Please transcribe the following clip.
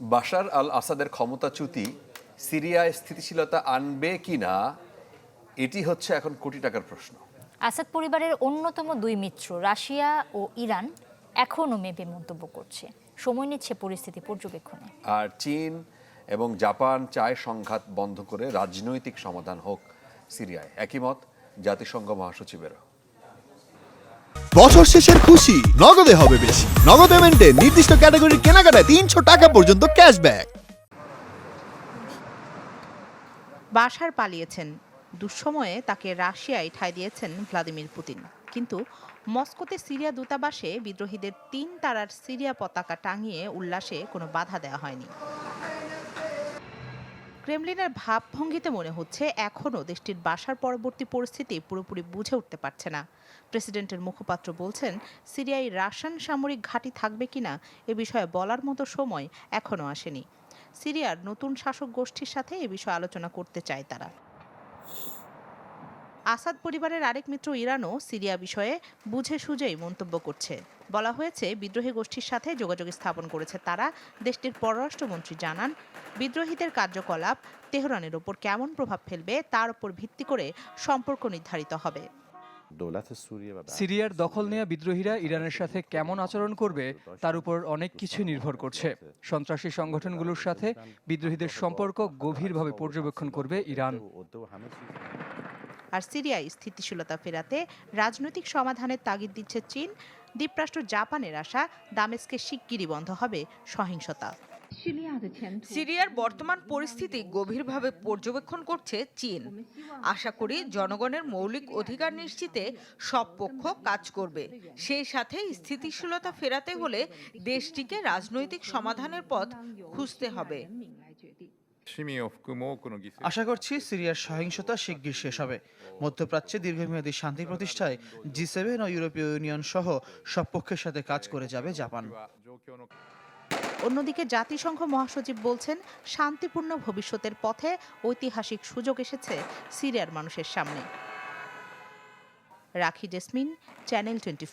বাশার আল আসাদের ক্ষমতাচ্যুতি সিরিয়ায় স্থিতিশীলতা আনবে কি না এটি হচ্ছে এখন কোটি টাকার প্রশ্ন। আসাদ পরিবারের অন্যতম দুই মিত্র রাশিয়া ও ইরান এখনও মেপে মন্তব্য করছে। সময় নিচ্ছে পরিস্থিতি পর্যবেক্ষণে। আর চীন এবং জাপান চায় সংঘাত বন্ধ করে রাজনৈতিক সমাধান হোক সিরিয়ায়। একই মত জাতিসংঘ মহাসচিবেরও। বছর শেষের খুশি, নগদে হবে বেশি। নগদ পেমেন্টে নির্দিষ্ট ক্যাটাগরির কেনাকাটায় তিনশো টাকা পর্যন্ত ক্যাশব্যাক বাসার পালিয়েছেন। দুঃসময়ে তাকে রাশিয়ায় ঠাঁই দিয়েছেন ভ্লাদিমির পুতিন। কিন্তু মস্কোতে সিরিয়া দূতাবাসে বিদ্রোহীদের তিন তারার সিরিয়া পতাকা টাঙিয়ে উল্লাসে কোনো বাধা দেওয়া হয়নি। ক্রেমলিনের ভাবভঙ্গিতে মনে হচ্ছে এখনও দেশটির বাসার পরবর্তী পরিস্থিতি পুরোপুরি বুঝে উঠতে পারছে না। প্রেসিডেন্টের মুখপাত্র বলছেন, সিরিয়ায় রাশিয়ান সামরিক ঘাঁটি থাকবে কিনা এ বিষয়ে বলার মতো সময় এখনও আসেনি। সিরিয়ার নতুন শাসক গোষ্ঠীর সাথে এ বিষয়ে আলোচনা করতে চায় তারা। আসাদ পরিবারের আরেক মিত্র ইরানও সিরিয়া বিষয়ে বুঝে সুঝেই মন্তব্য করছে বলা হয়েছে বিদ্রোহী গোষ্ঠীর সাথে যোগাযোগ স্থাপন করেছে তারা দেশটির পররাষ্ট্রমন্ত্রী জানান বিদ্রোহীদের কার্যকলাপ তেহরানের ওপর কেমন প্রভাব ফেলবে তার উপর ভিত্তি করে সম্পর্ক নির্ধারিত হবে সিরিয়ার দখল নেওয়া বিদ্রোহীরা ইরানের সাথে কেমন আচরণ করবে তার উপর অনেক কিছু নির্ভর করছে সন্ত্রাসী সংগঠনগুলোর সাথে বিদ্রোহীদের সম্পর্ক গভীরভাবে পর্যবেক্ষণ করবে ইরান আর সিরিয়ায় স্থিতিশীলতা ফেরাতে রাজনৈতিক সমাধানের তাগিদ দিচ্ছে চীন। দ্বীপরাষ্ট্র জাপানের আশা দামেস্কে শিগগিরই বন্ধ হবে সহিংসতা। সিরিয়ার বর্তমান পরিস্থিতি গভীরভাবে পর্যবেক্ষণ করছে চীন। আশা করি জনগণের মৌলিক অধিকার নিশ্চিতে সব পক্ষ কাজ করবে। সেই সাথে স্থিতিশীলতা ফেরাতে হলে দেশটিকে রাজনৈতিক সমাধানের পথ খুঁজতে হবে। আশা করছি সিরিয়ার সহিংসতা শিগগির শেষ হবে। মধ্যপ্রাচ্যে দীর্ঘমেয়াদী শান্তি প্রতিষ্ঠায় জি সেভেন ও ইউরোপীয় ইউনিয়ন সহ সব পক্ষের সাথে কাজ করে যাবে জাপান। অন্যদিকে জাতিসংঘ মহাসচিব বলছেন শান্তিপূর্ণ ভবিষ্যতের পথে ঐতিহাসিক সুযোগ এসেছে সিরিয়ার মানুষের সামনে। রাখি জেসমিন চ্যানেল টোয়েন্টি